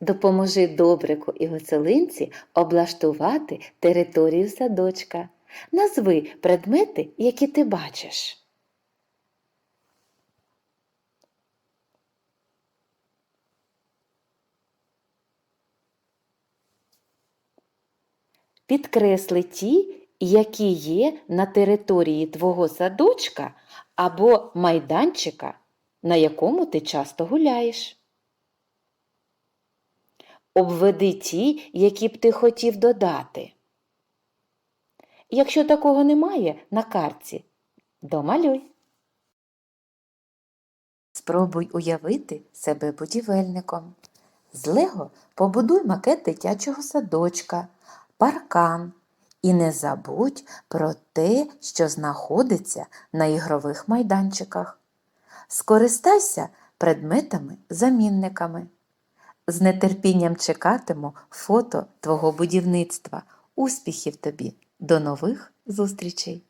Допоможи добрику і Веселинці облаштувати територію садочка. Назви предмети, які ти бачиш. Підкресли ті, які є на території твого садочка або майданчика, на якому ти часто гуляєш. Обведи ті, які б ти хотів додати. Якщо такого немає на картці, домалюй. Спробуй уявити себе будівельником. З Лего побудуй макет дитячого садочка, паркан. І не забудь про те, що знаходиться на ігрових майданчиках. Скористайся предметами-замінниками. З нетерпінням чекатиму фото твого будівництва. Успіхів тобі! До нових зустрічей!